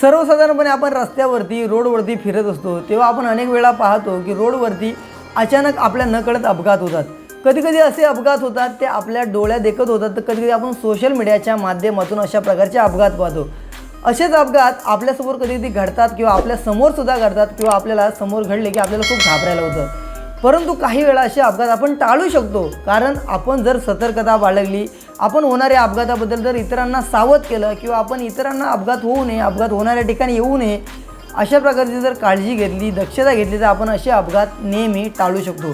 सर्वसाधारणपणे आपण रस्त्यावरती रोडवरती फिरत असतो तेव्हा आपण अनेक वेळा पाहतो की रोडवरती अचानक आपल्या नकळत अपघात होतात. कधी कधी असे अपघात होतात ते आपल्या डोळ्या देखत होतात तर कधी कधी आपण सोशल मीडियाच्या माध्यमातून अशा प्रकारचे अपघात पाहतो. असेच अपघात आपल्यासमोर कधी कधी घडतात किंवा आपल्यासमोरसुद्धा घडतात किंवा आपल्याला समोर घडले की आपल्याला खूप घाबरायला होतं. परंतु काही वेळा असे अपघात आपण टाळू शकतो कारण आपण जर सतर्कता बाळगली आपण होणाऱ्या अपघाताबद्दल जर इतरांना सावध केलं किंवा आपण इतरांना अपघात होऊ नये अपघात होणाऱ्या ठिकाणी येऊ नये अशा प्रकारची जर काळजी घेतली दक्षता घेतली तर आपण असे अपघात नेहमी टाळू शकतो.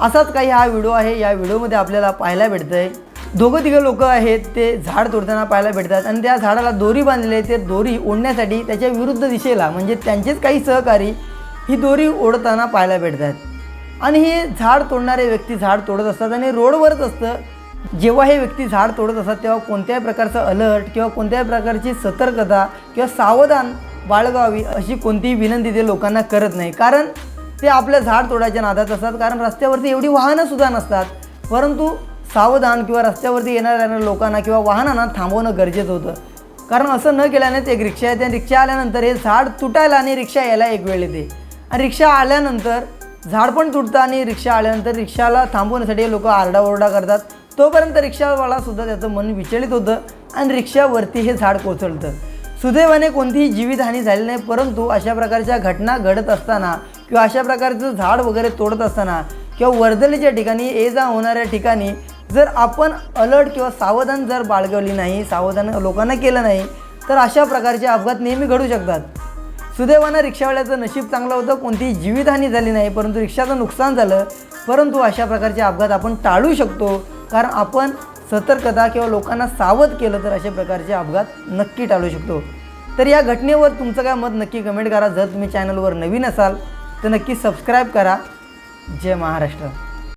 असाच काही हा व्हिडिओ आहे. या व्हिडिओमध्ये आपल्याला पाहायला भेटतं आहे दोघं तिघं लोक आहेत ते झाड तोडताना पाहायला भेटतात आणि त्या झाडाला दोरी बांधलेली आहे. ते दोरी ओढण्यासाठी त्याच्या विरुद्ध दिशेला म्हणजे त्यांचेच काही सहकारी ही दोरी ओढताना पाहायला भेटतात. आणि हे झाड तोडणारे व्यक्ती झाड तोडत असतात आणि रोडवरच असतं. जेव्हा हे व्यक्ती झाड तोडत असतात तेव्हा कोणत्याही प्रकारचं अलर्ट किंवा कोणत्याही प्रकारची सतर्कता किंवा सावधान बाळगावी अशी कोणतीही विनंती ते लोकांना करत नाही. कारण ते आपल्या झाड तोडायच्या नादात असतात. कारण रस्त्यावरती एवढी वाहनंसुद्धा नसतात. परंतु सावधान किंवा रस्त्यावरती येणाऱ्या लोकांना किंवा वाहनांना थांबवणं गरजेचं होतं. कारण असं न केल्यानेच एक रिक्षा येते आणि रिक्षा आल्यानंतर हे झाड तुटायला आणि रिक्षा यायला एक वेळ येते. आणि रिक्षा आल्यानंतर झाड पण तुटतं आणि रिक्षा आल्यानंतर रिक्षाला थांबवण्यासाठी लोक आरडाओरडा करतात. तोपर्यंत रिक्षावाला सुद्धा त्याचं मन विचलित होतं आणि रिक्षावरती हे झाड कोसळतं. सुदैवाने कोणतीही जीवितहानी झाली नाही परंतु अशा प्रकारच्या घटना घडत असताना किंवा अशा प्रकारचं झाड वगैरे तोडत असताना किंवा वर्दलीच्या ठिकाणी ये जा होणाऱ्या ठिकाणी जर आपण अलर्ट किंवा सावधान जर बाळगवली नाही सावधान लोकांना केलं नाही तर अशा प्रकारचे अपघात नेहमी घडू शकतात. सुदैवानं रिक्षावाल्याचं नशीब चांगलं होतं कोणतीही जीवितहानी झाली नाही परंतु रिक्षाचं नुकसान झालं परंतु अशा प्रकारचे अपघात आपण टाळू शकतो. कारण आपण सतर्कता किंवा लोकांना सावध केलं तर अशा प्रकारचे अपघात नक्की टाळू शकतो. तर या घटनेवर तुमचं काय मत नक्की कमेंट करा. जर तुम्ही चॅनलवर नवीन असाल तर नक्की सबस्क्राईब करा. जय महाराष्ट्र.